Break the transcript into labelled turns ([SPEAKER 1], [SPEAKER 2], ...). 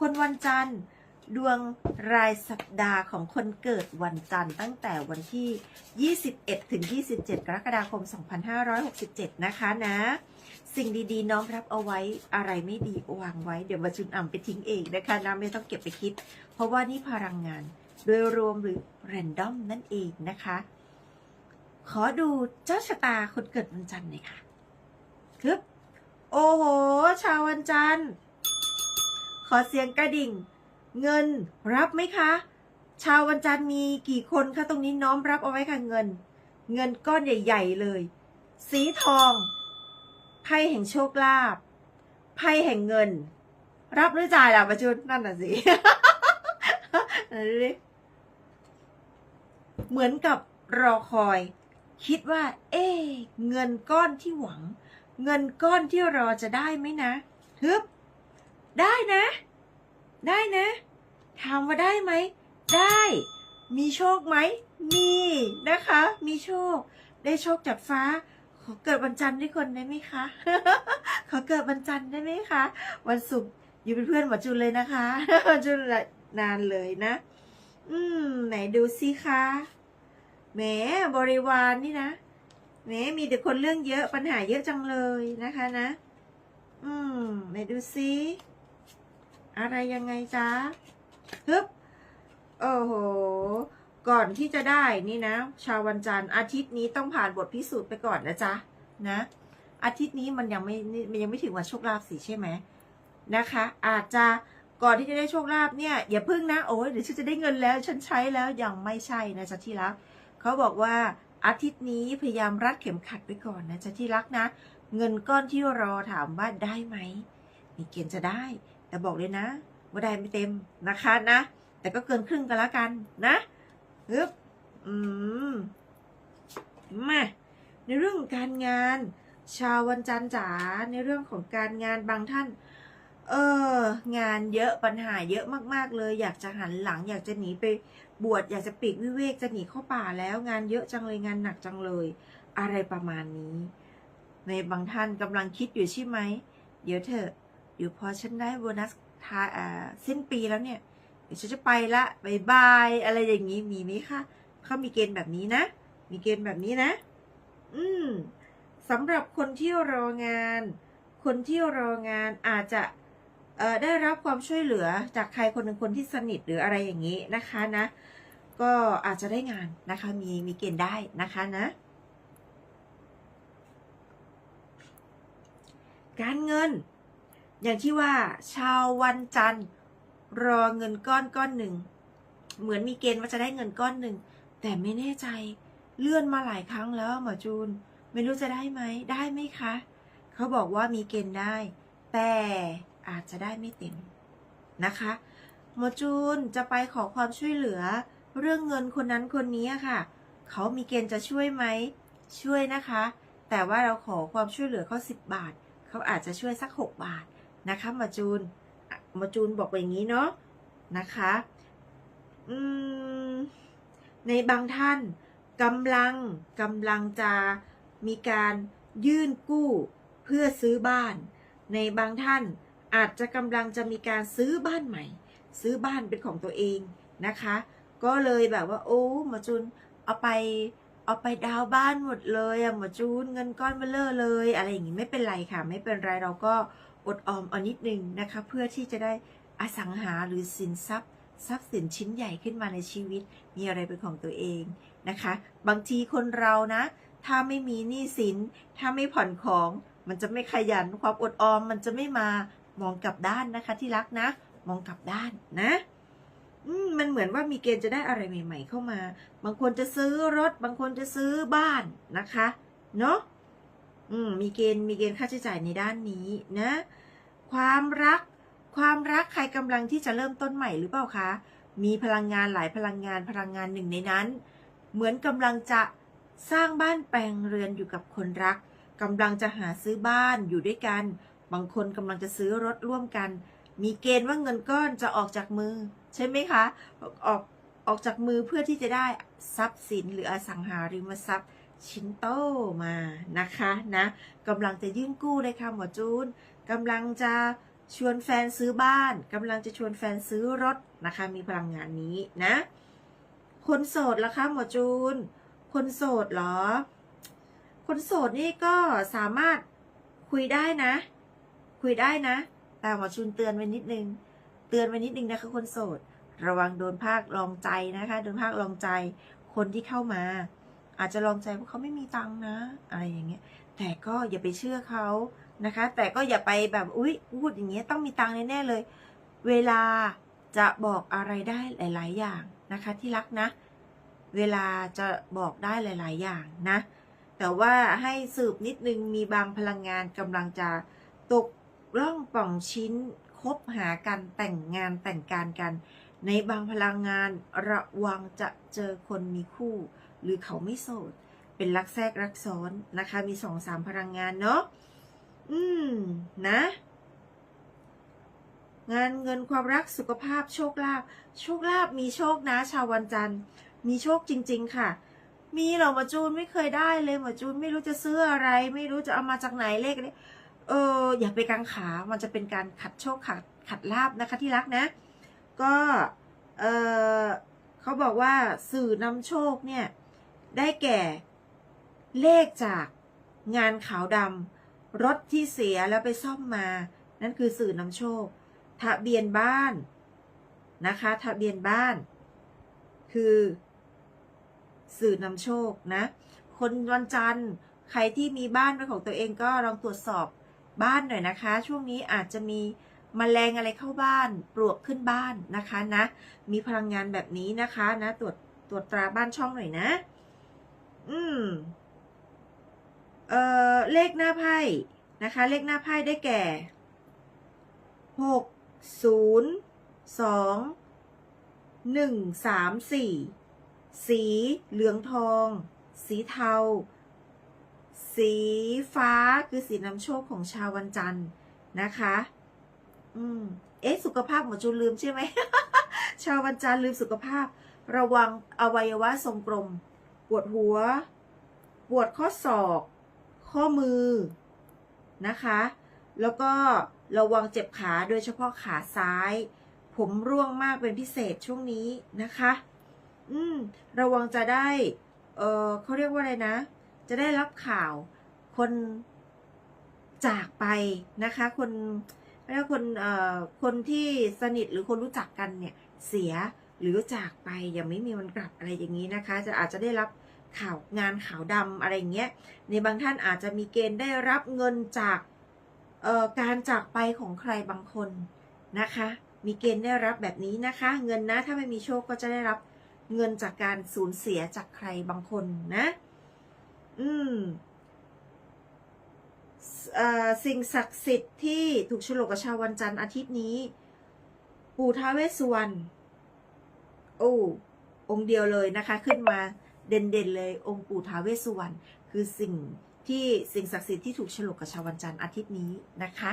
[SPEAKER 1] คนวันจันทร์ ดวงรายสัปดาห์ของคนเกิดวันจันทร์ตั้งแต่วันที่ 21 ถึง 27 กรกฎาคม 2567 นะคะนะ สิ่งดีๆ น้อมรับเอาไว้อะไรไม่ดีวางไว้ เดี๋ยวมาจุนอ่ำไปทิ้งเองนะคะนะไม่ต้องเก็บไปคิด เพราะว่านี่พลังงาน โดยรวมหรือ random นั่นเองนะคะ ขอดูเจ้าชะตาคนเกิดวันจันทร์หน่อยค่ะคึบโอ้โห ชาววันจันทร์ ขอเสียงกระดิ่ง เงินรับไหมคะ ชาววันจันทร์มีกี่คนคะตรงนี้น้อมรับเอาไว้ค่ะเงิน เงินก้อนใหญ่ ๆ เลย สีทองไพ่แห่งโชคลาภไพ่แห่งเงิน รับหรือจ่ายล่ะประจุนนั่นน่ะสิไหนดูดิเหมือนกับรอคอย คิดว่า เอ๊เงินก้อนที่หวัง เงินก้อนที่รอจะได้ไหมนะฮึบได้นะ ได้นะ ถามว่าได้ไหม ได้ มีโชคไหม มีนะคะ มีโชค ได้โชคจากฟ้า ขอเกิดวันจันทร์ด้วยคนได้ไหมคะ ขอเกิดวันจันทร์ได้ไหมคะ วันศุกร์อยู่เป็นเพื่อนหมอจุนเลยนะคะหมอจุนนานเลยนะ อืม ไหนดูสิคะแหมบริวารนนี่นะแหมมีแต่คนเรื่องเยอะปัญหาเยอะจังเลยนะคะนะ อืมไหนดูสิ อะไรยังไงจ๊ะฮึบโอ้โห ก่อนที่จะได้นี่นะ ชาววันจันทร์อาทิตย์นี้ต้องผ่านบทพิสูจน์ไปก่อนนะจ๊ะนะ อาทิตย์นี้มันยังไม่มันยังไม่ถึงวันโชคลาภสิใช่ไหมนะคะ อาจจะก่อนที่จะได้โชคลาภเนี่ยอย่าพึ่งนะโอ้ยเดี๋ยวฉันจะได้เงินแล้ว ฉันใช้แล้วยังไม่ใช่นะจ๊ะที่รักเขาบอกว่าอาทิตย์นี้พยายามรัดเข็มขัดไว้ก่อนนะจ๊ะที่รักนะ เงินก้อนที่รอถามว่าได้ไหมมีเกณฑ์จะได้ แต่บอกเลยนะว่าได้ไม่เต็มนะคะนะ แต่ก็เกินครึ่งกันแล้วกันนะฮึบอืมมาในเรื่องการงาน ชาววันจันทร์จ๋าในเรื่องของการงานบางท่าน เออ งานเยอะปัญหาเยอะมากๆเลย อยากจะหันหลัง อยากจะหนีไปบวชอยากจะปีกวิเวกจะหนีเข้าป่าแล้วงานเยอะจังเลยงานหนักจังเลย อะไรประมาณนี้ ในบางท่านกำลังคิดอยู่ใช่ไหม เดี๋ยวเถอะ เดี๋ยวพอฉันได้โบนัสท้ายอ่าสิ้นปีแล้วเนี่ยเดี๋ยวฉันจะไปละบายบายอะไรอย่างนี้มีไหมคะเขามีเกณฑ์แบบนี้นะ มีเกณฑ์แบบนี้นะ อืมสำหรับคนที่รองาน คนที่รองานอาจจะได้รับความช่วยเหลือจากใครคนหนึ่งคนที่สนิทหรืออะไรอย่างนี้นะคะนะ ก็อาจจะได้งานนะคะมีมีเกณฑ์ได้นะคะนะ การเงิน อย่างที่ว่าชาววันจันทร์รอเงินก้อนก้อนหนึ่ง เหมือนมีเกณฑ์ว่าจะได้เงินก้อนหนึ่ง แต่ไม่แน่ใจเลื่อนมาหลายครั้งแล้วหมอจูน ไม่รู้จะได้ไหมได้ไหมคะ เขาบอกว่ามีเกณฑ์ได้ แต่อาจจะได้ไม่เต็มนะคะหมอจูนจะไปขอความช่วยเหลือ เรื่องเงินคนนั้นคนนี้ค่ะ เขามีเกณฑ์จะช่วยไหมช่วยนะคะ แต่ว่าเราขอความช่วยเหลือเขาสิบบาท เขาอาจจะช่วยสักหกบาท นะคะมอจูนมาจูนบอกอย่างนี้เนาะนะคะอืมในบางท่านกำลังกำลังจะมีการยื่นกู้เพื่อซื้อบ้าน ในบางท่านอาจจะกำลังจะมีการซื้อบ้านใหม่ ซื้อบ้านเป็นของตัวเองนะคะ ก็เลยแบบว่า โอ้หมาจูนเอาไปเอาไปดาวบ้านหมดเลยอะหมาจูนเงินก้อนเบลเลอร์เลย อะไรอย่างงี้ไม่เป็นไรค่ะ ไม่เป็นไรเราก็ อดออมเอานิดนึงนะคะ เพื่อที่จะได้อสังหาหรือสินทรัพย์ ทรัพย์สินชิ้นใหญ่ขึ้นมาในชีวิต มีอะไรเป็นของตัวเองนะคะ บางทีคนเรานะ ถ้าไม่มีหนี้สิน ถ้าไม่ผ่อนของ มันจะไม่ขยันความอดออมมันจะไม่มามองกลับด้านนะคะ ที่รักนะ มองกลับด้านนะมมันเหมือนว่ามีเกณฑ์จะได้อะไรใหม่ ๆ เข้ามา บางคนจะซื้อรถ บางคนจะซื้อบ้านนะคะ เนาะ อืม มีเกณฑ์ มีเกณฑ์ค่าใช้จ่ายในด้านนี้นะ ความรัก ความรักใครกำลังที่จะเริ่มต้นใหม่หรือเปล่าคะ มีพลังงานหลายพลังงานพลังงานหนึ่งในนั้น เหมือนกำลังจะสร้างบ้านแปลงเรือนอยู่กับคนรักกำลังจะหาซื้อบ้านอยู่ด้วยกัน บางคนกำลังจะซื้อรถร่วมกัน มีเกณฑ์ว่าเงินก้อนจะออกจากมือ ใช่ไหมคะ ออกออกจากมือเพื่อที่จะได้ทรัพย์สินหรืออสังหาริมทรัพย์ชิ้นโตมานะคะนะกำลังจะยื่นกู้เลยค่ะหมอจูน กำลังจะชวนแฟนซื้อบ้านกำลังจะชวนแฟนซื้อรถนะคะ มีพลังงานนี้นะ คนโสดล่ะคะหมอจูน คนโสดเหรอ คนโสดนี่ก็สามารถคุยได้นะ คุยได้นะ แต่หมอจูนเตือนไว้นิดนึง เตือนไว้นิดนึงนะคะ คนโสด ระวังโดนภาคลองใจนะคะ โดนภาคลองใจ คนที่เข้ามา อาจจะลองใจว่าเขาไม่มีตังนะ อะไรอย่างเงี้ย แต่ก็อย่าไปเชื่อเขา นะคะ แต่ก็อย่าไปแบบอุ๊ยพูดอย่างเงี้ยต้องมีตังค์แน่เลย เวลาจะบอกอะไรได้หลาย ๆ อย่างนะคะที่รักนะ เวลาจะบอกได้หลาย ๆ อย่างนะ แต่ว่าให้สืบนิดนึงมีบางพลังงานกำลังจะตกร่องป่องชิ้นคบหากันแต่งงานแต่งการกัน ในบางพลังงานระวังจะเจอคนมีคู่ หรือเขาไม่โสด เป็นรักแทรกรักซ้อนนะคะ มีสองสามพลังงานเนาะ อืม นะ งานเงินความรักสุขภาพโชคลาภโชคลาภมีโชคนะ ชาววันจันทร์ มีโชคจริง ๆ ค่ะ มีเหรอมาจูนไม่เคยได้เลยมาจูนไม่รู้จะซื้ออะไร ไม่รู้จะเอามาจากไหนเลขนี้เอออย่าไปกังขา มันจะเป็นการขัดโชคขัดขัดลาบนะคะที่รักนะ ก็เออเขาบอกว่าสื่อนำโชคเนี่ย ได้แก่เลขจากงานขาวดำ รถที่เสียแล้วไปซ่อมมา นั่นคือสื่อนำโชค ทะเบียนบ้านนะคะ ทะเบียนบ้าน คือ สื่อนำโชคนะ คนวันจันทร์ใครที่มีบ้านเป็นของตัวเองก็ลองตรวจสอบบ้านหน่อยนะคะ ช่วงนี้อาจจะมีมแมลงอะไรเข้าบ้านปลวกขึ้นบ้านนะคะนะ มีพลังงานแบบนี้นะคะนะ ตรวจตรวจตราบ้านช่องหน่อยนะ อืม เลขหน้าไพ่นะคะ เลขหน้าไพ่ได้แก่หกศูนย์สองหนึ่งสามสี่สีเหลืองทอง สีเทา สีฟ้าคือสีนำโชคของชาววันจันทร์นะคะ อืม เอ๊ะ สุขภาพหมอจูนลืมใช่ไหม ชาววันจันทร์ลืมสุขภาพ ระวังอวัยวะทรงกลม ปวดหัว ปวดข้อศอก ข้อมือนะคะ แล้วก็ระวังเจ็บขาโดยเฉพาะขาซ้าย ผมร่วงมากเป็นพิเศษช่วงนี้นะคะ อืม ระวังจะได้ เออเขาเรียกว่าอะไรนะ จะได้รับข่าวคนจากไปนะคะ คนเรียกว่าคนเอ่อคนที่สนิทหรือคนรู้จักกันเนี่ยเสียหรือจากไปยังไม่มีวันกลับอะไรอย่างนี้นะคะ จะอาจจะได้รับ ข่าวงานข่าวดำอะไรเงี้ย ในบางท่านอาจจะมีเกณฑ์ได้รับเงินจากการจากไปของใครบางคนนะคะ มีเกณฑ์ได้รับแบบนี้นะคะ เงินนะถ้าไม่มีโชคก็จะได้รับเงินจากการสูญเสียจากใครบางคนนะ อืมสิ่งศักดิ์สิทธิ์ที่ถูกฉลกกับชาววันจันทร์อาทิตย์นี้ ปู่ท้าเวสสุวรรณโอ้องค์เดียวเลยนะคะ ขึ้นมา เด่นๆเลยองค์ปู่ท้าเวสสุวรรณคือสิ่งที่สิ่งศักดิ์สิทธิ์ที่ถูกฉลกกับชาววันจันทร์อาทิตย์นี้นะคะ